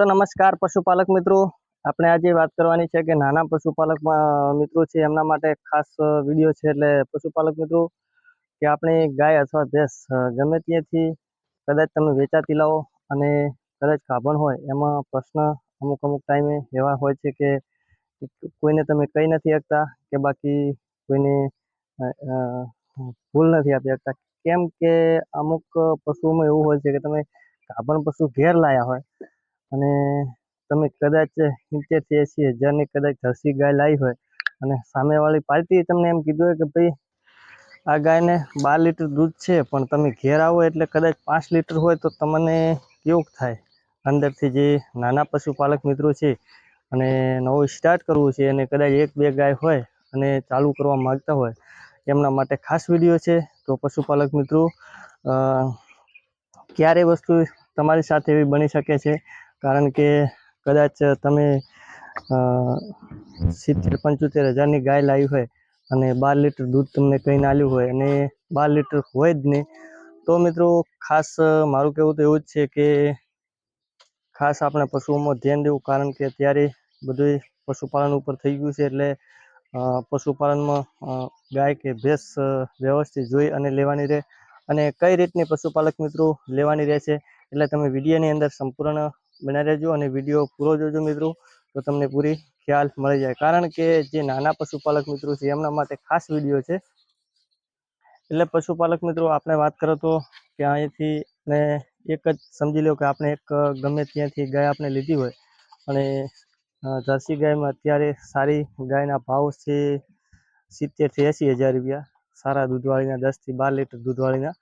તો નમસ્કાર પશુપાલક મિત્રો. આપણે આજે વાત કરવાની છે કે નાના પશુપાલક મિત્રો છે એમના માટે ખાસ વીડિયો છે એટલે પશુપાલક મિત્રો, કે આપણે ગાય અથવા ભેંસ ગમે ત્યાંથી કદાચ તમે વેચાતી લાવો અને કદાચ કાબણ હોય, એમાં પ્રશ્ન અમુક અમુક ટાઈમે એવા હોય છે કે કોઈને તમે કહી નથી શકતા કે બાકી કોઈને ભૂલ નથી આપી શકતા. કેમ કે અમુક પશુઓમાં એવું હોય છે કે તમે કાબણ પશુ ઘેર લાયા હોય અને તમે કદાચ સિત્તેરથી એંસી હજારની કદાચ જર્સી ગાય લાવી હોય અને સામેવાળી પાર્ટીએ તમને એમ કીધું હોય કે ભાઈ, આ ગાયને બાર લીટર દૂધ છે, પણ તમે ઘેર આવો એટલે કદાચ પાંચ લીટર હોય તો તમને કેવું થાય? અંદરથી જે નાના પશુપાલક મિત્રો છે અને નવું સ્ટાર્ટ કરવું છે, અને કદાચ એક બે ગાય હોય અને ચાલુ કરવા માગતા હોય, એમના માટે ખાસ વીડિયો છે. તો પશુપાલક મિત્રો ક્યારે વસ્તુ તમારી સાથે એવી બની શકે છે કારણ કે કદાચ તમે સિત્તેર, પંચોતેર હજારની ગાય લાવી હોય અને બાર લીટર દૂધ તમને કહીને આલ્યું હોય અને બાર લીટર હોય જ નહીં તો મિત્રો ખાસ મારું કહેવું તો એવું જ છે કે ખાસ આપણે પશુઓમાં ધ્યાન દેવું કારણ કે અત્યારે બધું પશુપાલન ઉપર થઈ ગયું છે એટલે પશુપાલનમાં ગાય કે ભેંસ વ્યવસ્થિત જોઈ અને લેવાની રહે અને કઈ રીતની પશુપાલક મિત્રો લેવાની રહેશે, એટલે તમે વિડીયોની અંદર સંપૂર્ણ બના રહેજો અને વીડિયો પૂરો જોજો મિત્રો, તો તમને પૂરી ખ્યાલ મળી જાય. કારણ કે જે નાના પશુપાલક મિત્રો છે, એમના માટે ખાસ વીડિયો છે. એટલે પશુપાલક મિત્રો, આપણે વાત કરો તો કે અહીંથી ને એક જ સમજી લો કે આપણે એક ગમે ત્યાંથી ગાય આપણે લીધી હોય. અને જર્સી ગાયમાં અત્યારે સારી ગાયના ભાવ છે સિત્તેરથી એંસી હજાર રૂપિયા. સારા દૂધવાળીના દસથી બાર લીટર દૂધવાળીના.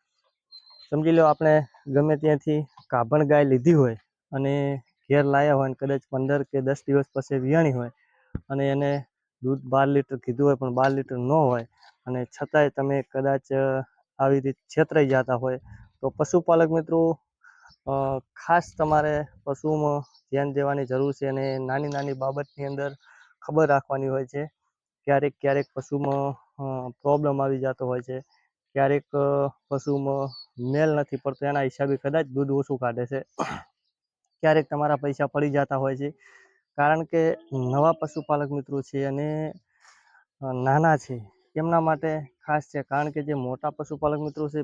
સમજી લો આપણે ગમે ત્યાંથી કાભણ ગાય લીધી હોય અને ઘેર લાવ્યા હોય અને કદાચ પંદર કે દસ દિવસ પછી વિયાણી હોય અને એને દૂધ બાર લીટર કીધું હોય પણ બાર લીટર ન હોય અને છતાંય તમે કદાચ આવી રીતે છેતરાઈ જતા હોય તો પશુપાલક મિત્રો ખાસ તમારે પશુઓમાં ધ્યાન દેવાની જરૂર છે અને નાની નાની બાબતની અંદર ખબર રાખવાની હોય છે. ક્યારેક ક્યારેક પશુમાં પ્રોબ્લેમ આવી જતો હોય છે. ક્યારેક પશુમાં મેલ નથી પડતો એના હિસાબે કદાચ દૂધ ઓછું કાઢે છે. ક્યારેક તમારા પૈસા પડી જતા હોય છે. કારણ કે નવા પશુપાલક મિત્રો છે અને નાના છે. એમના માટે ખાસ છે. કારણ કે જે મોટા પશુપાલક મિત્રો છે,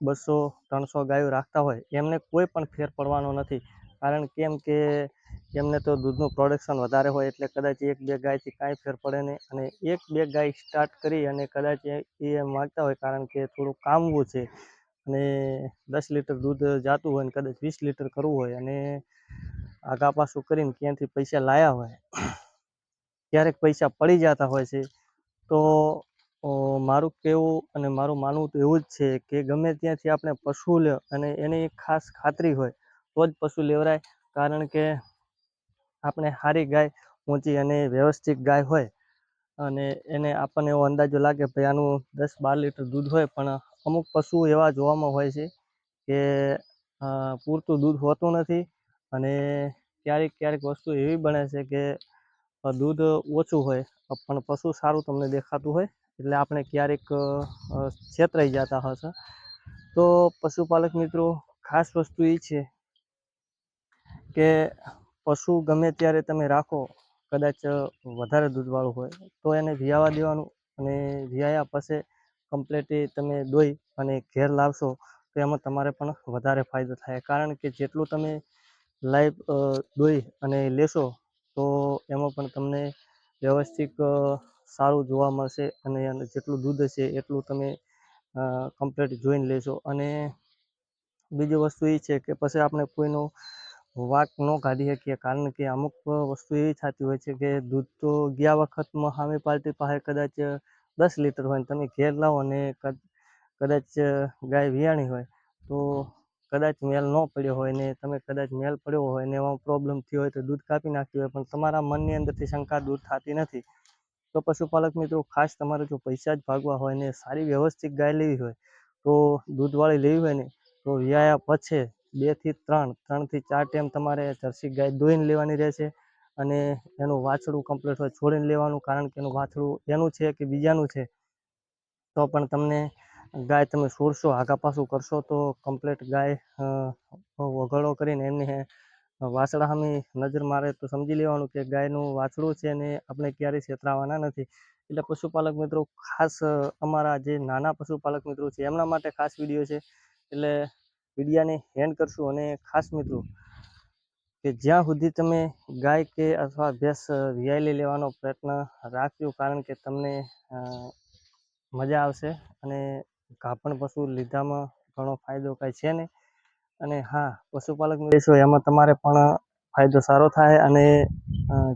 બસો, ત્રણસો ગાયો રાખતા હોય, એમને કોઈ પણ ફેર પડવાનો નથી. કારણ કેમ કે એમને તો દૂધનું પ્રોડક્શન વધારે હોય એટલે કદાચ એક, બે ગાયથી કાંઈ ફેર પડે નહીં. અને એક, બે ગાય સ્ટાર્ટ કરી અને કદાચ એ માગતા હોય કારણ કે થોડું કામવું છે. અને દસ લીટર દૂધ જાતું હોય ને કદાચ વીસ લીટર કરવું હોય અને આગા પાછું કરીને ક્યાંથી પૈસા લાયા હોય, ક્યારેક પૈસા પડી જતા હોય છે, તો મારું કહેવું અને મારું માનવું તો એવું જ છે કે ગમે ત્યાંથી આપણે પશુ લે અને એની ખાસ ખાતરી હોય, તો જ પશુ લેવરાય. કારણ કે આપણે સારી ગાય ઊંચી અને વ્યવસ્થિત ગાય હોય અને એને આપણને એવો અંદાજો લાગે ભાઈ આનું દસ બાર લીટર દૂધ હોય પણ અમુક પશુઓ એવા જોવામાં હોય છે કે પૂરતું દૂધ હોતું નથી અને ક્યારેક ક્યારેક વસ્તુ એવી બને છે કે દૂધ ઓછું હોય, પણ પશુ સારું તમને દેખાતું હોય એટલે આપણે ક્યારેક છેતરાઈ જતા હશે તો પશુપાલક મિત્રો, ખાસ વસ્તુ એ છે કે પશુ ગમે ત્યારે તમે રાખો, કદાચ વધારે દૂધવાળું હોય, તો એને વિયાવા દેવાનું અને વિયાયા પછી કમ્પ્લેટ એ તમે દોઈ અને ઘેર લાવશો, તો એમાં તમારે પણ વધારે ફાયદો થાય. કારણ કે જેટલું તમે લાઈવ દોઈ અને લેશો, તો એમાં પણ તમને વ્યવસ્થિત સારું જોવા મળશે અને જેટલું દૂધ હશે એટલું તમે કમ્પ્લેટ જોઈને લેશો. અને બીજી વસ્તુ એ છે કે પછી આપણે કોઈનો વાંક ન કાઢી શકીએ, કારણ કે અમુક વસ્તુ એવી થતી હોય છે કે દૂધ તો ગયા વખતમાં સામે પાર્ટી પાસે કદાચ દસ લિટર હોય તમે ઘેર લાવો અને કદાચ ગાય વિયાણી હોય, તો કદાચ મેલ ન પડ્યો હોય ને તમે કદાચ મેલ પડ્યો હોય ને એમાં પ્રોબ્લેમ થયો હોય તો દૂધ કાપી નાખ્યું હોય, પણ તમારા મનની અંદરથી શંકા દૂર થતી નથી. તો પશુપાલક મિત્રો, ખાસ તમારે જો પૈસા જ ભાગવા હોય ને સારી વ્યવસ્થિત ગાય લેવી હોય, તો દૂધવાળી લેવી હોય ને, તો વ્યાયા પછી બેથી ત્રણ, ત્રણથી ચાર ટાઈમ તમારે જર્સી ગાય દોઈને લેવાની રહેશે. અને એનું વાછડું કમ્પ્લીટ હોય છોડીને લેવાનું કારણ કે એનું વાછડું એનું છે કે બીજાનું છે તો પણ તમને ગાય તમે છોડશો આગા પાછું કરશો તો કમ્પ્લીટ ગાય અ, કરીને એમને વાછડા સામે નજર મારે તો સમજી લેવાનું કે ગાયનું વાછડું છે ને આપણે ક્યારેય છેતરાવાના નથી. એટલે પશુપાલક મિત્રો ખાસ અમારા જે નાના પશુપાલક મિત્રો છે એમના માટે ખાસ વીડિયો છે. એટલે વિડીયાને હેન્ડ કરશું અને ખાસ મિત્રો કે જ્યાં સુધી તમે ગાય કે અથવા ભેંસ અ, લેવાનો પ્રયત્ન રાખ્યો કારણ કે તમને મજા આવશે અને ઘાપણ પશુ લીધામાં ઘણો ફાયદો કાંઈ છે નહીં અને હા પશુપાલક લેશો એમાં તમારે પણ ફાયદો સારો થાય અને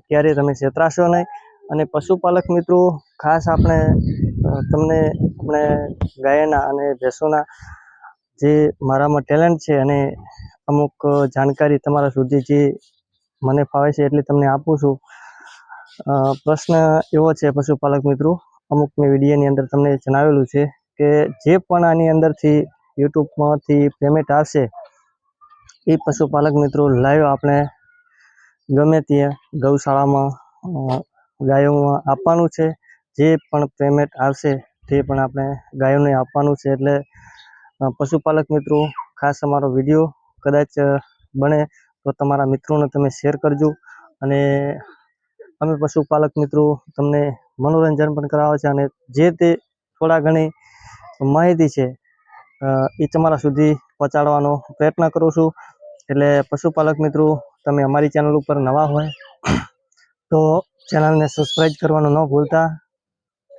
ક્યારેય તમે છેતરાશો નહીં. અને પશુપાલક મિત્રો ખાસ આપણે તમને આપણે ગાયના અને ભેંસોના જે મારામાં ટેલેન્ટ છે અને અમુક જાણકારી તમારા સુધી જે મને ફાવે છે એટલી તમને આપું છું. પ્રશ્ન એવો છે, પશુપાલક મિત્રો અમુક મેં વિડીયોની અંદર તમને જણાવેલું છે કે જે પણ આની અંદરથી યુટ્યુબમાંથી પેમેન્ટ આવશે, એ પશુપાલક મિત્રો લાઈવ આપણે ગમે ત્યાં ગૌશાળામાં ગાયોમાં આપવાનું છે. જે પણ પેમેન્ટ આવશે તે પણ આપણે ગાયોને આપવાનું છે. એટલે પશુપાલક મિત્રો, ખાસ અમારો વીડિયો કદાચ બને તો તમારા મિત્રોને તમે શેર કરજો. અને અમે પશુપાલક મિત્રો તમને મનોરંજન પણ કરાવે છે અને જે તે થોડા ઘણી માહિતી છે એ તમારા સુધી પહોંચાડવાનો પ્રયત્ન કરું છું. એટલે પશુપાલક મિત્રો, તમે અમારી ચેનલ ઉપર નવા હોય, તો ચેનલને સબસ્ક્રાઈબ કરવાનું ન ભૂલતા.